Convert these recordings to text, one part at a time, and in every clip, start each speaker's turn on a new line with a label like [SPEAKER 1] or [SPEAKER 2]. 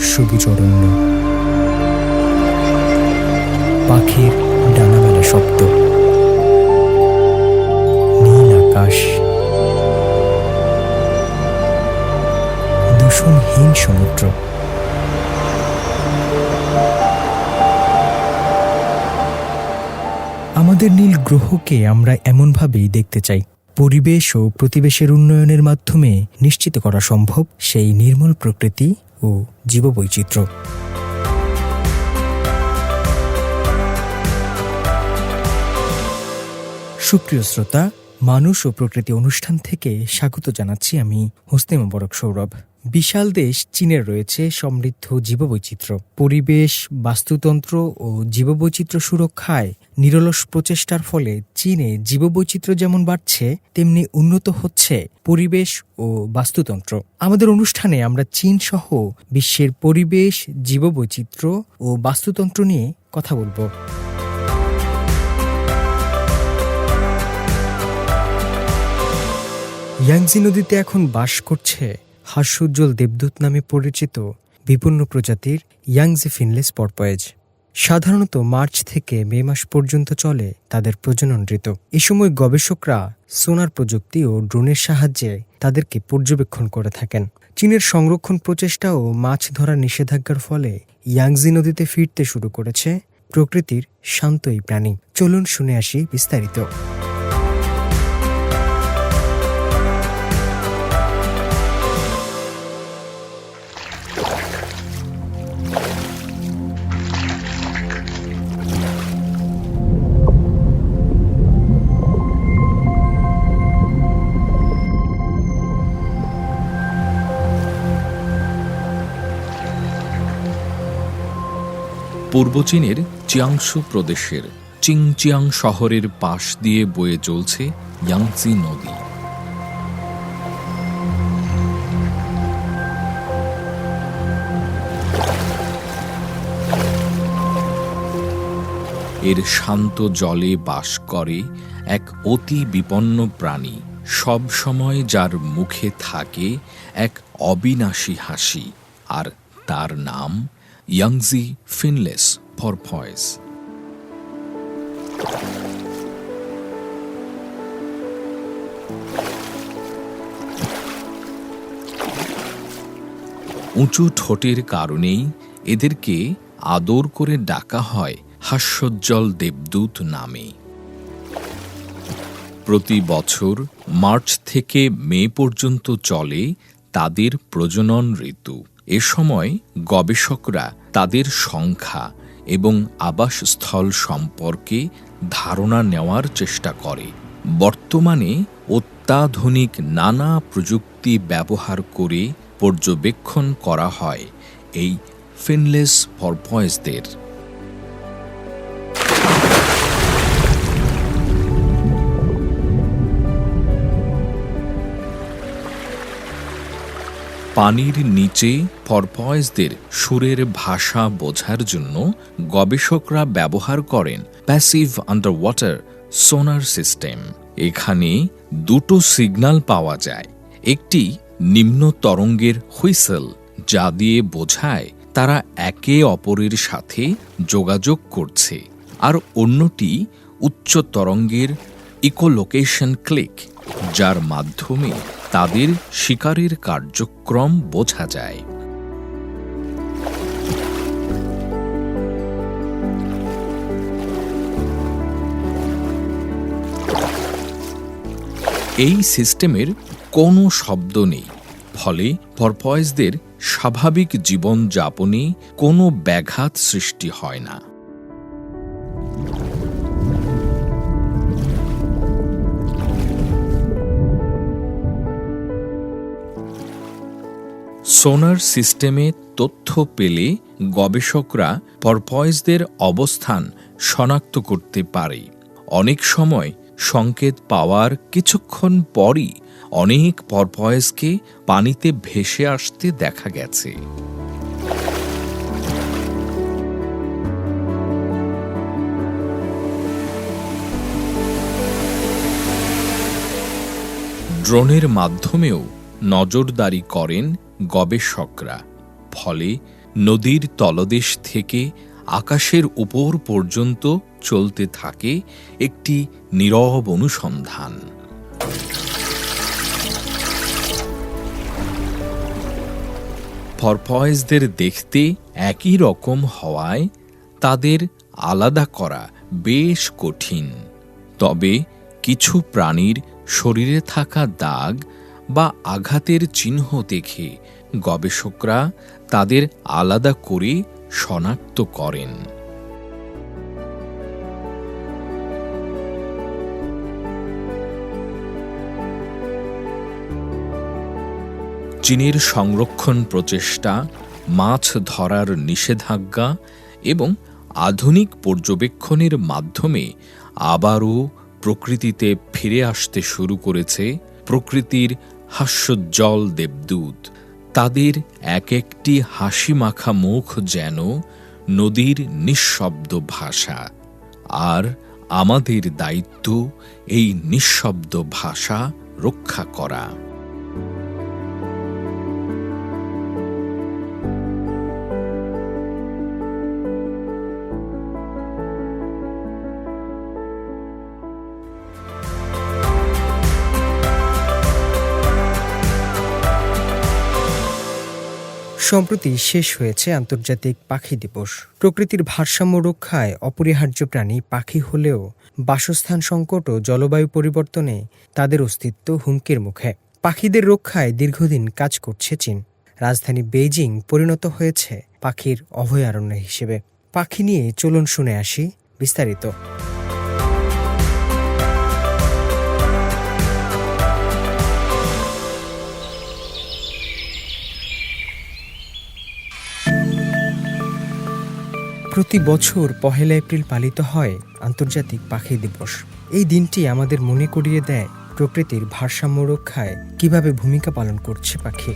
[SPEAKER 1] সবুজ অরণ্য পাখির ডানামেলা শব্দ। নীল আকাশ। দূষণহীন সমুদ্র। আমাদের নীল গ্রহকে আমরা এমনভাবেই দেখতে চাই। পরিবেশ ও প্রতিবেশের উন্নয়নের মাধ্যমে নিশ্চিত করা সম্ভব সেই নির্মল প্রকৃতি ও জীববৈচিত্র্য। সুপ্রিয় শ্রোতা মানুষ ও প্রকৃতি অনুষ্ঠান থেকে স্বাগত জানাচ্ছি আমি হোসনে মোবারক সৌরভ। বিশাল দেশ চীনের রয়েছে সমৃদ্ধ জীববৈচিত্র্য। পরিবেশ, বাস্তুতন্ত্র ও জীববৈচিত্র্য সুরক্ষায় নিরলস প্রচেষ্টার ফলে চীনে জীববৈচিত্র্য যেমন বাড়ছে, তেমনি উন্নত হচ্ছে পরিবেশ ও বাস্তুতন্ত্র। আমাদের অনুষ্ঠানে আমরা চীন সহ বিশ্বের পরিবেশ, জীববৈচিত্র্য ও বাস্তুতন্ত্র নিয়ে কথা বলব। ইয়াংজি নদীতে এখন বাস করছে হাস্যোজ্জ্বল দেবদূত নামে পরিচিত বিপন্ন প্রজাতির ইয়াংজি ফিনলেস পরপয়েজ। সাধারণত মার্চ থেকে মে মাস পর্যন্ত চলে তাদের প্রজনন ঋতু এ সময় গবেষকরা সোনার প্রযুক্তি ও ড্রোনের সাহায্যে তাদেরকে পর্যবেক্ষণ করে থাকেন। চীনের সংরক্ষণ প্রচেষ্টা ও মাছ ধরার নিষেধাজ্ঞার ফলে ইয়াংজি নদীতে ফিরতে শুরু করেছে প্রকৃতির শান্ত এই প্রাণী। চলুন শুনে আসি বিস্তারিত।
[SPEAKER 2] পূর্ব চীনের চিয়াংশু প্রদেশের চিংচিয়াং শহরের পাশ দিয়ে বয়ে চলছে ইয়াংসি নদী। এর শান্ত জলে বাস করে এক অতি বিপন্ন প্রাণী, সব সময় যার মুখে থাকে এক অবিনাশী হাসি, আর তার নাম ইয়াংজি ফিনলেস ফরফয়েস উঁচু ঠোঁটের কারণেই এদেরকে আদর করে ডাকা হয় হাস্যোজ্জ্বল দেবদূত নামে। প্রতি বছর মার্চ থেকে মে পর্যন্ত চলে তাদের প্রজনন ঋতু। এ সময় গবেষকরা তাদের সংখ্যা এবং আবাসস্থল সম্পর্কে ধারণা নেওয়ার চেষ্টা করে। বর্তমানে অত্যাধুনিক নানা প্রযুক্তি ব্যবহার করে পর্যবেক্ষণ করা হয় এই ফিনলেস পরপয়েসদের। পানির নিচে পরপয়েসদের সুরের ভাষা বোঝার জন্য গবেষকরা ব্যবহার করেন passive under water sonar system এখানে দুটো সিগন্যাল পাওয়া যায়। একটি নিম্ন তরঙ্গের হুইসেল, যা দিয়ে বোঝায় তারা একে অপরের সাথে যোগাযোগ করছে। আর অন্যটি উচ্চ তরঙ্গের ইকোলোকেশন ক্লিক, যার মাধ্যমে তাদের শিকারের কার্যক্রম বোঝা যায়। এই সিস্টেমের কোনো শব্দ নেই, ফলে পরপয়েসদের স্বাভাবিক জীবনযাপনে কোনো ব্যাঘাত সৃষ্টি হয় না। সোনার সিস্টেমে তথ্য পেলে গবেষকরা পরপয়েসদের অবস্থান শনাক্ত করতে পারে। অনেক সময় সংকেত পাওয়ার কিছুক্ষণ পরই অনেক পরপয়েসকে পানিতে ভেসে আসতে দেখা গেছে। ড্রোনের মাধ্যমেও নজরদারি করেন গবেষকরা। ফলে নদীর তলদেশ থেকে আকাশের উপর পর্যন্ত চলতে থাকে একটি নীরব অনুসন্ধান। ফরফয়েজদের দেখতে একই রকম হওয়ায় তাদের আলাদা করা বেশ কঠিন। তবে কিছু প্রাণীর শরীরে থাকা দাগ বা আঘাতের চিহ্ন দেখে গবেষকরা তাদের আলাদা করে শনাক্ত করেন। চীনের সংরক্ষণ প্রচেষ্টা, মাছ ধরার নিষেধাজ্ঞা এবং আধুনিক পর্যবেক্ষণের মাধ্যমে আবারও প্রকৃতিতে ফিরে আসতে শুরু করেছে প্রকৃতির হাস্যোজ্জ্বল দেবদূত। তাদের এক একটি হাসি মাখা মুখ যেন নদীর নিঃশব্দ ভাষা। আর আমাদের দায়িত্ব এই নিঃশব্দ ভাষা রক্ষা করা।
[SPEAKER 1] সম্প্রতি শেষ হয়েছে আন্তর্জাতিক পাখি দিবস। প্রকৃতির ভারসাম্য রক্ষায় অপরিহার্য প্রাণী পাখি হলেও বাসস্থান সংকট ও জলবায়ু পরিবর্তনে তাদের অস্তিত্ব হুমকির মুখে। পাখিদের রক্ষায় দীর্ঘদিন কাজ করছে চীন। রাজধানী বেইজিং পরিণত হয়েছে পাখির অভয়ারণ্য হিসেবে। পাখি নিয়ে চলুন শুনে আসি বিস্তারিত। প্রতি বছর পহেলা এপ্রিল পালিত হয় আন্তর্জাতিক পাখি দিবস। এই দিনটি আমাদের মনে করিয়ে দেয় প্রকৃতির ভারসাম্য রক্ষায় কীভাবে ভূমিকা পালন করছে পাখি।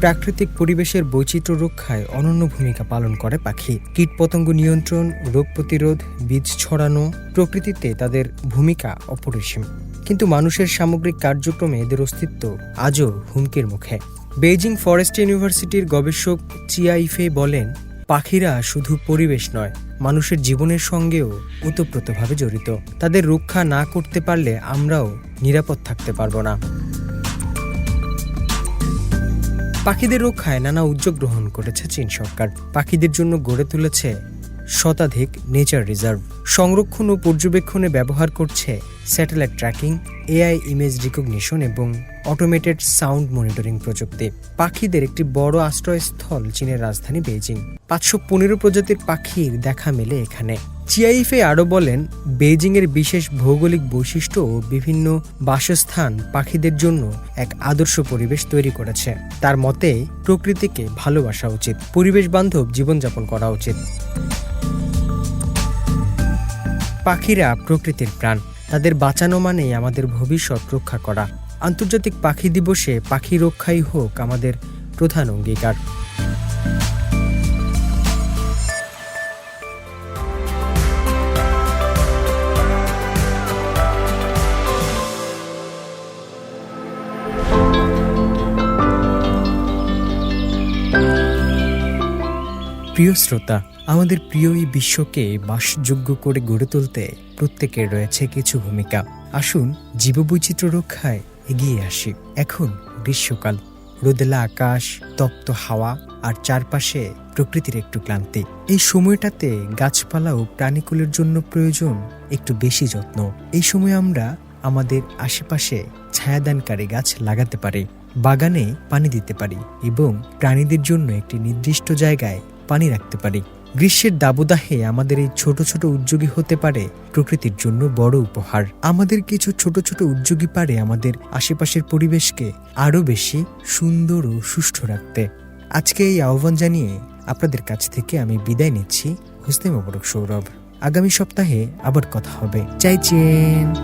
[SPEAKER 1] প্রাকৃতিক পরিবেশের বৈচিত্র্য রক্ষায় অনন্য ভূমিকা পালন করে পাখি। কীটপতঙ্গ নিয়ন্ত্রণ, রোগ প্রতিরোধ, বীজ ছড়ানো প্রকৃতিতে তাদের ভূমিকা অপরিসীম। কিন্তু মানুষের সামগ্রিক কার্যক্রমে এদের অস্তিত্ব আজও হুমকির মুখে। বেইজিং ফরেস্ট ইউনিভার্সিটির গবেষক চিয়াইফে বলেন, পাখিরা শুধু পরিবেশ নয়, মানুষের জীবনের সঙ্গেও ওতপ্রোতভাবে জড়িত। তাদের রক্ষা না করতে পারলে আমরাও নিরাপদ থাকতে পারব না। পাখিদের রক্ষায় নানা উদ্যোগ গ্রহণ করেছে চীন সরকার। পাখিদের জন্য গড়ে তুলেছে শতাধিক নেচার রিজার্ভ। সংরক্ষণ ও পর্যবেক্ষণে ব্যবহার করছে satellite tracking AI image recognition এবং অটোমেটেড সাউন্ড মনিটরিং প্রযুক্তি। পাখিদের একটি বড় আশ্রয়স্থল, চীনের রাজধানী বেইজিং। পাঁচশো পনেরো প্রজাতির পাখির দেখা মেলে এখানে। চিয়াইফে আরও বলেন বেইজিং এর বিশেষ ভৌগোলিক বৈশিষ্ট্য ও বিভিন্ন বাসস্থান পাখিদের জন্য এক আদর্শ পরিবেশ তৈরি করেছে। তার মতে, প্রকৃতিকে ভালোবাসা উচিত, পরিবেশ বান্ধব জীবনযাপন করা উচিত। পাখিরা প্রকৃতির প্রাণ, তাদের বাঁচানো মানেই আমাদের ভবিষ্যৎ রক্ষা করা। আন্তর্জাতিক পাখি দিবসে পাখি রক্ষাই হোক আমাদের প্রধান অঙ্গীকার। প্রিয় শ্রোতা, আমাদের প্রিয় এই বিশ্বকে বাসযোগ্য করে গড়ে তুলতে প্রত্যেকের রয়েছে কিছু ভূমিকা। আসুন জীববৈচিত্র্য রক্ষায় এগিয়ে আসি। এখন গ্রীষ্মকাল। রোদেলা আকাশ, তপ্ত হাওয়া আর চারপাশে প্রকৃতির একটু ক্লান্তি। এই সময়টাতে গাছপালা ও প্রাণীকুলের জন্য প্রয়োজন একটু বেশি যত্ন। এই সময় আমরা আমাদের আশেপাশে ছায়াদানকারী গাছ লাগাতে পারি, বাগানে পানি দিতে পারি এবং প্রাণীদের জন্য একটি নির্দিষ্ট জায়গায় পানি রাখতে পারি। গ্রীষ্মের দাবদাহে আমাদের এই ছোট ছোট উদ্যোগী হতে পারে প্রকৃতির জন্য বড় উপহার। আমাদের কিছু ছোট ছোট উদ্যোগী পারে আমাদের আশেপাশের পরিবেশকে আরও বেশি সুন্দর ও সুষ্ঠু রাখতে। আজকে এই আহ্বান জানিয়ে আপনাদের কাছ থেকে আমি বিদায় নিচ্ছি। হোসনে মোবারক সৌরভ। আগামী সপ্তাহে আবার কথা হবে। চাইছেন